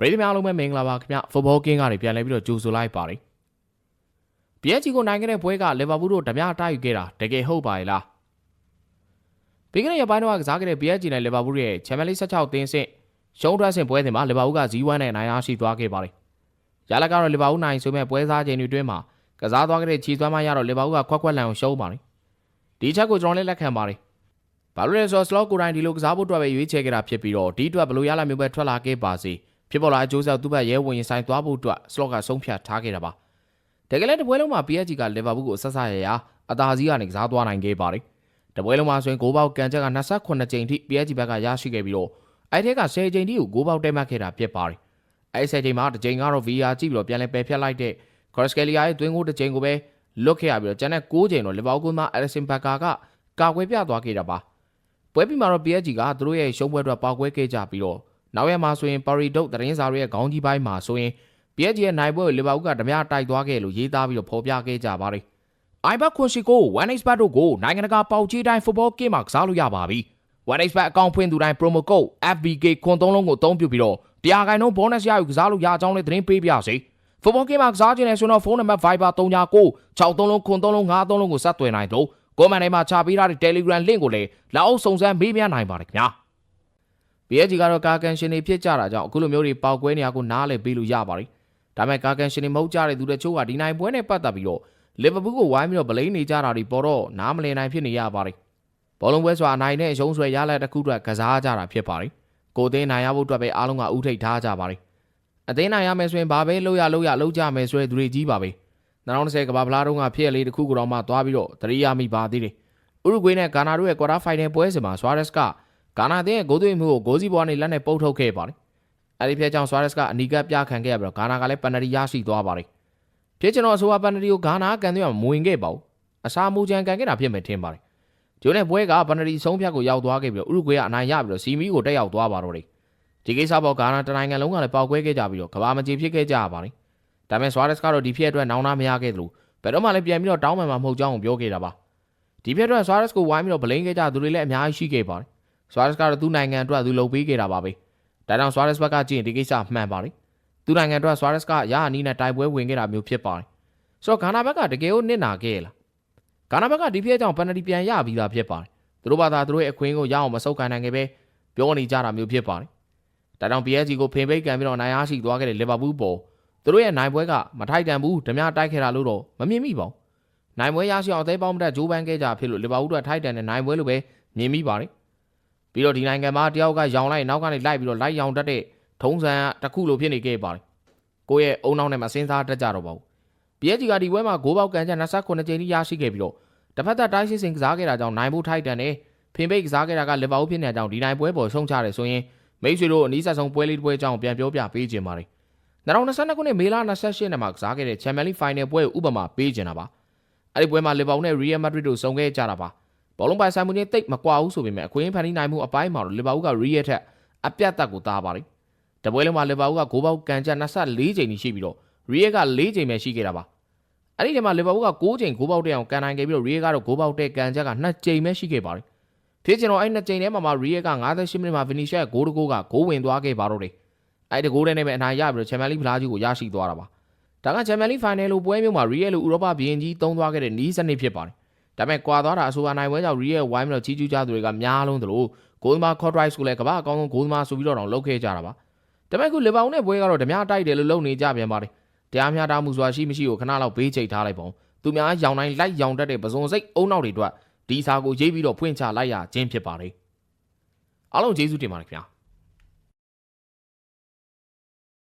ပရိသတ်များအားလုံးပဲမင်္ဂလာပါခင်ဗျဖုတ်ဘောကင်းကနေပြန်လဲပြီးတော့ကြိုဆိုလိုက်ပါတယ် PSG ကိုနိုင်ခဲ့တဲ့ပွဲကလီဗာပူးတို့ဓမြတိုက်ယူခဲ့တာတကယ်ဟုတ်ပါရဲ့လားပြီးခဲ့တဲ့ရက်ပိုင်းတော့ကစားခဲ့တဲ့ PSG နဲ့လီဗာပူးရဲ့ချန်ပီယံလိ16သင်းဆင့်ရှုံးထွက်ဆင့်ပွဲစဉ်မှာလီဗာပူးက0-1နဲ့နိုင်ရရှိသွားခဲ့ပါတယ်ရလကတော့လီဗာပူးနိုင်ဆိုမဲ့ပွဲစားချိန်တွေအတွင်းမှာကစားသွားခဲ့တဲ့ခြေသွမ်းမရတော့လီဗာပူးကခွက်ခွက်လန်အောင်ရှုံးပါတယ်ဒီချက်ကိုကျွန်တော်လည်းလက်ခံပါတယ်ဘာလို့လဲဆိုတော့ slot ကိုတိုင်းဒီလိုကစားဖို့အတွက်ပဲရွေးချယ်ခဲ့တာဖြစ်ပြီးတော့ဒီအတွက်ဘယ်လိုရလာမျိုးပဲထွက်လာခဲ့ပါစေ ဖြစ်ပေါ်လာအကျိုးဆက်သူ့ဘက်ရဲဝင်ရင်ဆိုင်သွားဖို့အတွက် slot ကဆုံးဖြတ်ထားခဲ့တာပါတကယ်လည်းတပွဲလုံးမှာ PSG က Liverpool ကိုဆက်ဆရရာအသာစီးကနေကစားသွားနိုင်ခဲ့ပါတယ်တပွဲလုံးမှာဆိုရင်ဂိုးပေါက်ကန်ချက်က28ကြိမ်ထိ PSG ဘက်ကရရှိခဲ့ပြီးတော့အဲ့ဒီက10ကြိမ်ထိကိုဂိုးပေါက်တက်မှတ်ခဲ့တာဖြစ်ပါတယ်အဲ့10ကြိမ်မှာတစ်ကြိမ်ကတော့ VR ကြည့်ပြီးတော့ပြန်လဲပယ်ဖျက်လိုက်တဲ့ Kvaratskhelia ရဲ့တွင်းကိုတစ်ကြိမ်ကိုပဲလွတ်ခဲ့ရပြီးတော့ကျန်တဲ့6ကြိမ်တော့ Liverpool မှာ Alisson Becker ကကာကွယ်ပြသွားခဲ့တာပါပွဲပြီးမှာတော့ PSG ကသူတို့ရဲ့ရှုံးပွဲအတွက်ပေါက်ကွဲခဲ့ကြပြီးတော့ နောက်ရက်မှာဆိုရင် Paris ဒုတ်သတင်းစာတွေရဲ့ခေါင်းကြီးပိုင်းမှာဆိုရင် PSG ရဲ့နိုင်ပွဲကို Liverpool ကဓမြတိုက်သွားခဲ့လို့ရေးသားပြီးတော့ဖော်ပြခဲ့ကြပါတယ်။ iBet ခွန်ရှိကို 1xbet တို့ကိုနိုင်ငံတကာပေါက်ကြီးတိုင်း football game မှာကစားလို့ရပါပြီ။ 1xbet အကောင့်ဖွင့်သူတိုင်း promo code FBK ခွန်သုံးလုံးကိုအသုံးပြုပြီးတော့တရားခိုင်နှုန်း bonus ရယူကစားလို့ရအောင်လည်းသတင်းပေးပြစေ။ football game မှာကစားခြင်းနဲ့ဆိုတော့ဖုန်းနံပါတ် Viber 39 6သုံးလုံးခွန်သုံးလုံး5သုံးလုံးကိုဆက်သွယ်နိုင်တော့ကိုမန်တိုင်းမှာချပေးထားတဲ့ Telegram link ကိုလည်းလာအောင်စုံစမ်းမေးမြန်းနိုင်ပါတယ်ခင်ဗျာ။ PSG ကတော့ကာကန်ရှင်တွေဖြစ်ကြတာကြောင့်အခုလိုမျိုးတွေပေါက်ကွဲနေရကိုနားလည်ပေးလို့ရပါတယ်။ဒါပေမဲ့ကာကန်ရှင်တွေမဟုတ်ကြတဲ့သူတို့ချို့ကဒီနိုင်ပွဲနဲ့ပတ်သက်ပြီးတော့လီဗာပူးကိုဝိုင်းပြီးတော့ဗလိန်းနေကြတာတွေပေါ်တော့နားမလည်နိုင်ဖြစ်နေရပါတယ်။ဘောလုံးပွဲဆိုတာနိုင်တဲ့အရှုံးဆွဲရလက်တစ်ခုအတွက်ကစားကြတာဖြစ်ပါတယ်။ကိုသိန်းနိုင်ရဖို့အတွက်ပဲအားလုံးကဥထိတ်ထားကြပါတယ်။အသိနိုင်ရမယ်ဆိုရင်ဘာပဲလုပ်ရလုပ်ရလုပ်ကြမယ်ဆိုတဲ့သူတွေကြီးပါပဲ။2020ကမ္ဘာဖလားတုန်းကဖြစ်လေးတစ်ခုကိုတော့မှသွားပြီးတော့တရိယာမိပါသေးတယ်။ဥရုဂွေးနဲ့ဂါနာတို့ရဲ့ကွာတာဖိုင်နယ်ပွဲစဉ်မှာဆွာရက်စ်က ဂါနာတဲ့ဂိုးသွင်းမှုကိုဂိုးစီးပွားနဲ့လက်နဲ့ပုတ်ထုတ်ခဲ့ပါတယ်။အဲဒီဖြစ်ကြောင့်ဆွာရက်စ်ကအနီကပ်ပြခံခဲ့ရပြီးတော့ဂါနာကလည်းပန်နတီရရှိသွားပါတယ်။ဖြစ်ကျွန်တော်အဆိုပါပန်နတီကိုဂါနာကန်သွင်းမဝင်ခဲ့ပါဘူး။အစာမူချန်ကန်ခဲ့တာဖြစ်မယ်ထင်ပါတယ်။ဂျိုးနဲ့ပွဲကပန်နတီဆုံးဖြတ်ကိုရောက်သွားခဲ့ပြီးတော့ဥရုဂွေးကအနိုင်ရပြီးတော့စီမီကိုတက်ရောက်သွားပါတော့တယ်။ဒီကိစ္စပေါ်ဂါနာတနိုင်ငံလုံးကလည်းပေါက်ကွဲခဲ့ကြပြီးတော့ကဘာမကြီးဖြစ်ခဲ့ကြရပါတယ်။ဒါပေမဲ့ဆွာရက်စ်ကတော့ဒီဖြစ်အတွက်နောင်နာမရခဲ့သလိုဘယ်တော့မှလည်းပြန်ပြီးတော့တောင်းပန်မှာမဟုတ်ကြောင်းကိုပြောခဲ့တာပါ။ဒီဖြစ်အတွက်ဆွာရက်စ်ကိုဝိုင်းပြီးတော့ဗလိန်ခဲ့ကြသူတွေလည်းအများကြီးရှိခဲ့ပါတယ်။ ဆွာရက်စ်ကတော့သူ့နိုင်ငံအတွက်သူလုပ်ပေးခဲ့တာပါပဲ။ဒါကြောင့်ဆွာရက်စ်ဘက်ကကြည့်ရင်ဒီကိစ္စမှန်ပါတယ်။သူ့နိုင်ငံအတွက်ဆွာရက်စ်ကရဟနီးနဲ့တိုက်ပွဲဝင်ခဲ့တာမျိုးဖြစ်ပါတယ်။ဆိုတော့ဂါနာဘက်ကတကယ်ကိုနစ်နာခဲ့လား။ဂါနာဘက်ကဒီဖြစ်ကြောင့်ပန်နတီပြန်ရပြီးသားဖြစ်ပါတယ်။သူတို့ဘာသာသူတို့ရဲ့အခွင့်အရေးကိုရအောင်မဆုတ်ခိုင်းနိုင်ခဲ့ပဲပြောနေကြတာမျိုးဖြစ်ပါတယ်။ဒါကြောင့် PSG ကိုဖင်ပိတ်ကန်ပြီးတော့နိုင်အားရှိသွားခဲ့တဲ့လီဗာပူးပေါ်သူတို့ရဲ့နိုင်ပွဲကမထိုက်တန်ဘူးဓမြတိုက်ခဲ့တာလို့တော့မမြင်မိပါဘူး။နိုင်ပွဲရရှိအောင်အသေးပေါင်းမတက်ဂျိုးပန်းခဲ့ကြဖြစ်လို့လီဗာပူးတို့ထိုက်တန်တဲ့နိုင်ပွဲလို့ပဲမြင်မိပါတယ်။ ပြီးတော့ဒီနိုင်ငံမှာတယောက်ကရောင်လိုက်နောက်ကနေလိုက်ပြီးတော့လိုက်ရောင်တတ်တဲ့ထုံးစံတစ်ခုလိုဖြစ်နေခဲ့ပါတယ်။ကိုယ့်ရဲ့အုံနောက်နဲ့မစင်းစားတတ်ကြတော့ပါဘူး။ PSG ကဒီပွဲမှာဂိုးပေါက်ကန်ချက်29ကြိမ်ထိရရှိခဲ့ပြီးတော့တစ်ဖက်သက်တိုင်းစစ်စင်ကစားခဲ့တာကြောင့်နိုင်ဖို့ထိုက်တန်တယ်။ဖင်ပိတ်ကစားခဲ့တာကလီဗာပူးဖြစ်နေတဲ့အကြောင်းဒီနိုင်ပွဲပေါ်ဆုံးချတယ်ဆိုရင်မိတ်ဆွေတို့အနည်းဆက်ဆုံးပွဲလေးတစ်ပွဲအကြောင်းပြန်ပြောပြပေးခြင်းပါတယ်။2022ခုနှစ်မေလ28ရက်နေ့မှာကစားခဲ့တဲ့ Champions League Final ပွဲကိုဥပမာပေးခြင်းတာပါ။အဲ့ဒီပွဲမှာလီဗာပူးနဲ့ Real Madrid တို့ဆုံခဲ့ကြတာပါ။ ဘောလုံးပိုင်ဆိုင်မှုချင်းတိတ်မကွာဘူးဆိုပေမဲ့အခွင့်အရေးဖန်တီးနိုင်မှုအပိုင်းမှာတော့လီဗာပူးက Real ထက်အပြတ်သက်ကိုသားပါတယ်။တပွဲလုံးမှာလီဗာပူးကဂိုးပေါက်ကန်ချက်24ချိန်ရှိပြီးတော့ Real က4ချိန်ပဲရှိခဲ့တာပါ။အဲ့ဒီထဲမှာလီဗာပူးက6ချိန်ဂိုးပေါက်တဲ့အောင်ကန်နိုင်ခဲ့ပြီးတော့ Real ကတော့ဂိုးပေါက်တဲ့ကန်ချက်က2ချိန်ပဲရှိခဲ့ပါတယ်။ဖြစ်ချင်တော့အဲ့2ချိန်ထဲမှာမှ Real က58မိနစ်မှာ Vinicius ဂိုးတကိုးကဂိုးဝင်သွားခဲ့ပါတော့တယ်။အဲ့ဒီဂိုးနဲ့နဲ့ပဲအနိုင်ရပြီးတော့ Champions League ဖလားကြီးကိုရရှိသွားတာပါ။ဒါက Champions League Final လိုပွဲမျိုးမှာ Real လိုဥရောပဘီရင်ကြီးသုံးသွားခဲ့တဲ့နီးစနစ်ဖြစ်ပါတယ်။ ဒါပေမဲ့ကွာသွားတာအဆိုပါနိုင်ပွဲကြောင့် Real ဝိုင်းပြီးတော့ကြီးကျူးကြသူတွေကများလုံးသလိုဂိုးသမား Cordrice ကိုလည်းကမ္ဘာအကောင်းဆုံးဂိုးသမားဆိုပြီးတော့တောင်လုပ်ခဲ့ကြတာပါ။ဒါပေမဲ့ခုလီဗာပူးနဲ့ပွဲကတော့ဓမြတိုက်တယ်လို့လုပ်နေကြပြန်ပါတယ်။တရားမျှတမှုဆိုတာရှိမရှိကိုခဏလောက်ဘေးချိတ်ထားလိုက်ပါဦး။သူများရောင်တိုင်းလိုက်ရောင်တတ်တဲ့ပစုံစိတ်အုံနောက်တွေအတွက်ဒီစာကိုရေးပြီးတော့ဖွင့်ချလိုက်ရခြင်းဖြစ်ပါတယ်။အားလုံးကျေးဇူးတင်ပါတယ်ခင်ဗျာ။